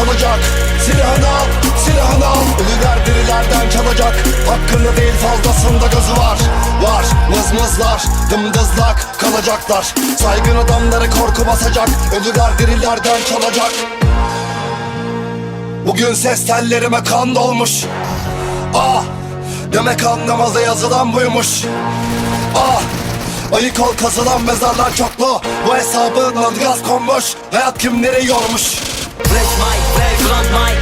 çalacak. Silahını al, silahını al. Ölüler dirilerden çalacak. Hakkında değil fazlasında gözü var. Var, mızmızlar, dımdızlak kalacaklar. Saygın adamları korku basacak. Ölüler dirilerden çalacak. Bugün ses tellerime kan dolmuş. Ah Demek anlamaza yazılan buymuş. Ah Ayık ol kazılan mezarlar çoklu. Bu hesabın adı gaz konmuş. Hayat kimleri yormuş Flash flash run my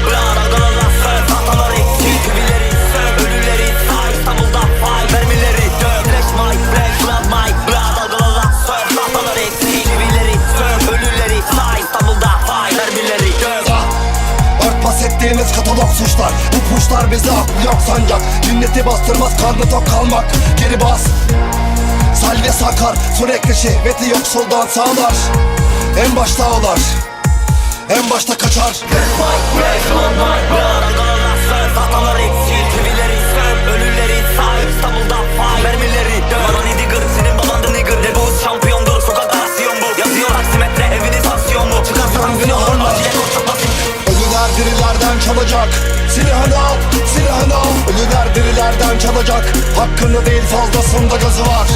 katalog suçlar. Bu puşlar bizi aklı yok sancak Cinneti bastırmaz karnı tok kalmak. Geri bas. Salve sakar sürekli şehveti yoksuldan sağlar. En başta ağlar En başta kaçar. My flash run my blood Dalgalarla sör tahtaları eksik Kübileri sör ölüleri say. İstanbul'da fay. Mermileri dök Bana ne digger? Senin baban da nigger. Ne bu? Şampiyondur sokak arasyon bu. Yazıyor taksimetre evini tansiyon bu Çıkarsan günahın acile koş çok basit. Ölüler dirilerden çalacak. Silahını al, silahını al. Ölüler dirilerden çalacak. Hakkını değil fazlasında gözü var